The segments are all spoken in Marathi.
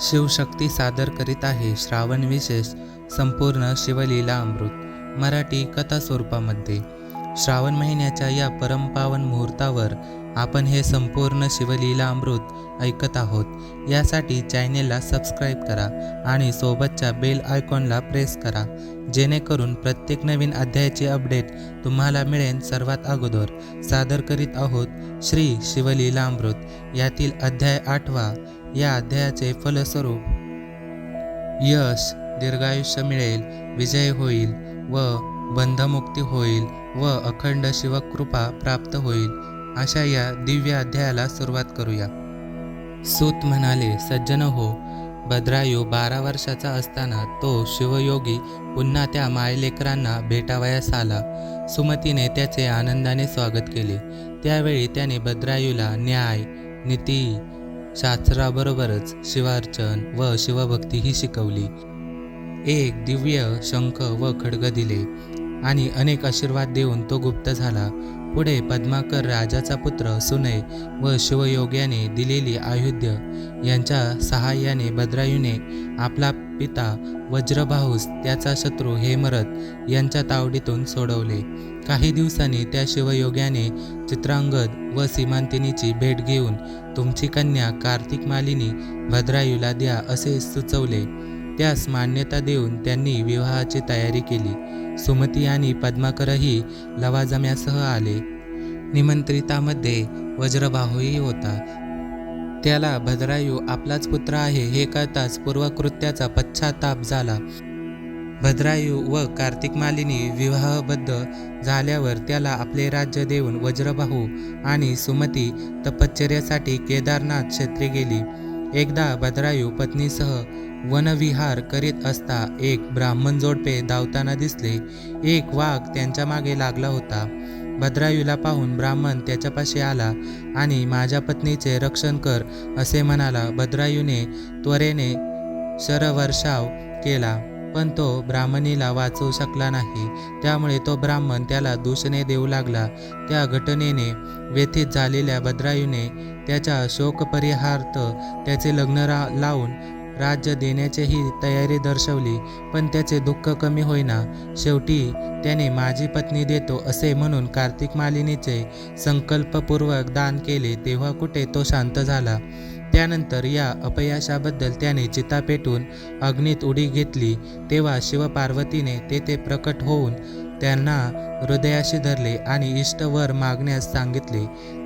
शिवशक्ती सादर करीत आहे. श्रावण विशेष संपूर्ण शिवलीला अमृत. मराठी कथा स्वरूपामध्ये श्रावण महिन्याच्या या परमपावन मुहूर्तावर आपण हे संपूर्ण शिवलीला अमृत ऐकत आहोत. यासाठी चॅनेलला सबस्क्राईब करा आणि सोबतच्या बेल आयकॉनला प्रेस करा. जेणेकरून प्रत्येक नवीन अध्यायाची अपडेट तुम्हाला मिळेल सर्वात अगोदर. सादर करीत आहोत श्री शिवलीला अमृत. यातील अध्याय आठवा या अध्यायाचे फलस्वरूप यश दीर्घायुष्य मिळेल विजय होईल व बंधमुक्ती होईल व अखंड शिवकृपा प्राप्त होईल. अशा या दिव्य अध्यायाला सुरुवात करूया. सूत म्हणाले सज्जन हो भद्रायू बारा वर्षाचा असताना तो शिवयोगी पुन्हा त्या मायलेकरांना भेटावयास आला. सुमतीने त्याचे आनंदाने स्वागत केले. त्यावेळी त्याने भद्रायूला न्याय नीती शास्त्राबरोबरच शिवार्चन व शिवभक्तीही शिकवली. एक दिव्य शंख व खड्ग दिले आणि अनेक आशीर्वाद देऊन तो गुप्त झाला. पुढे पद्माकर राजाचा पुत्र सुनय व शिवयोग्याने दिलेली आयुध्य यांच्या सहाय्याने बद्रायूने आपला पिता वज्रबाहूस त्याचा शत्रू हेमरथ यांच्या तावडीतून सोडवले. काही दिवसांनी त्या शिवयोग्याने चित्रांगद व सीमांतिनीची भेट घेऊन तुमची कन्या कार्तिक मालिनी भद्रायूला द्या असे सुचवले. त्यास मान्यता देऊन त्यांनी विवाहाची तयारी केली. सुमती आणि पद्माकरही लवाजम्यासह आले. निमंत्रितामध्ये वज्रबाहूही होता. त्याला भद्रायू आपलाच पुत्र आहे हे कळताच पूर्वकृत्याचा पश्चाताप झाला. भद्रायू व कार्तिक मालिनी विवाहबद्ध झाल्यावर त्याला आपले राज्य देऊन वज्रबाहू आणि सुमती तपश्चर्यासाठी केदारनाथ क्षेत्री गेली. एकदा भद्रायू पत्नीसह वनविहार करीत असता एक ब्राह्मण जोडपे धावताना दिसले. एक वाघ त्यांच्या मागे लागला होता. भद्रायूला पाहून ब्राह्मण त्याच्यापाशी आला आणि माझ्या पत्नीचे रक्षण कर असे म्हणाला. भद्रायूने त्वरेने शरवर्षाव केला पण तो ब्राह्मणीला वाचवू शकला नाही. त्यामुळे तो ब्राह्मण त्याला दूषणे देऊ लागला. त्या घटनेने व्यथित झालेल्या भद्रायूने त्याच्या शोकपरिहार्थ त्याचे लग्न रा लावून राज्य देण्याचीही तयारी दर्शवली पण त्याचे दुःख कमी होईना. शेवटी त्याने माझी पत्नी देतो असे म्हणून कार्तिक मालिनीचे संकल्पपूर्वक दान केले तेव्हा कुठे तो शांत झाला. त्यानंतर या अपयशाबद्दल त्याने चिता पेटून अग्नीत उडी घेतली. तेव्हा शिवपार्वतीने तेथे प्रकट होऊन त्यांना हृदयाशी धरले आणि इष्टवर मागण्यास सांगितले.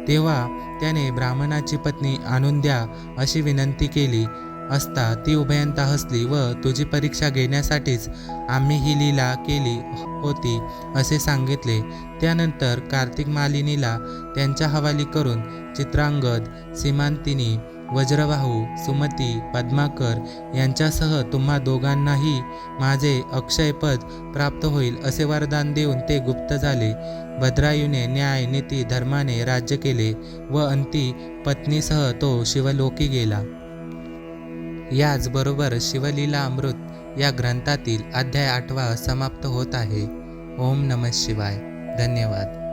तेव्हा त्याने ब्राह्मणाची पत्नी आणून द्या अशी विनंती केली. असता ती उभयंता हसली व तुझी परीक्षा घेण्यासाठीच आम्ही ही लीला केली होती असे सांगितले. त्यानंतर कार्तिक मालिनीला त्यांच्या हवाली करून चित्रांगद सीमांतिनी वज्रवाहू सुमती पद्माकर यांच्यासह तुम्हा दोघांनाही माझे अक्षयपद प्राप्त होईल असे वरदान देऊन ते गुप्त झाले. भद्रायूने न्याय नीती धर्माने राज्य केले व अंती पत्नीसह तो शिवलोकी गेला. याचबरोबर शिवलीला अमृत या ग्रंथातील अध्याय आठवा समाप्त होत आहे. ओम नमः शिवाय. धन्यवाद.